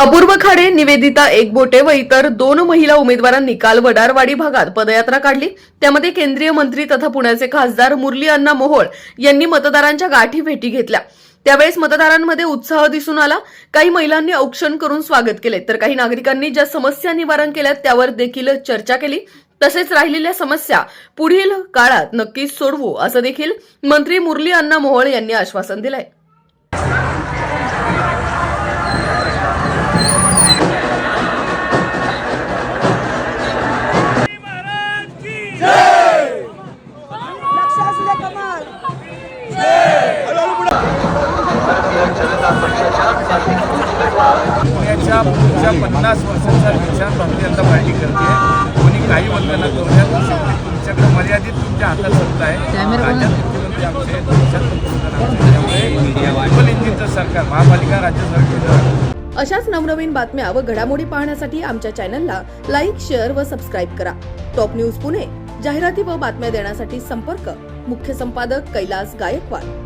अपूर्व खाडे निवेदिता एकबोटे व इतर दोन महिला उमेदवारांनी काल वडारवाडी भागात पदयात्रा काढली. त्यामध्ये केंद्रीय मंत्री तथा पुण्याचे खासदार मुरली अण्णा मोहोळ यांनी मतदारांच्या गाठी भेटी घेतल्या. त्यावेळेस मतदारांमध्ये उत्साह दिसून आला. काही महिलांनी औक्षण करून स्वागत केले. तर काही नागरिकांनी ज्या समस्या निवारण केल्यात त्यावर देखील चर्चा केली. तसेच राहिलेल्या समस्या पुढील काळात नक्कीच सोडवू असं देखील मंत्री मुरली अण्णा मोहोळ यांनी आश्वासन दिलंय. पुण्याच्या पुढच्या पन्नास वर्षाचा विचार भारतीय जनता पार्टी करते. कोणी काही म्हणताना करूया शेवटी तुमच्याकडे मर्यादित तुमच्या हातात सत्ता आहे. राज्यात मुख्यमंत्री आमचे. त्यामुळे इंजिनचं सरकार महापालिका राज्य सरकार. अशाच नवनवीन बातम्या व घडामोडी पाहण्यासाठी आमच्या चॅनलला लाईक शेअर व सबस्क्राईब करा. टॉप न्यूज पुणे जाहिराती व बातम्या देण्यासाठी संपर्क मुख्य संपादक कैलास गायकवाड.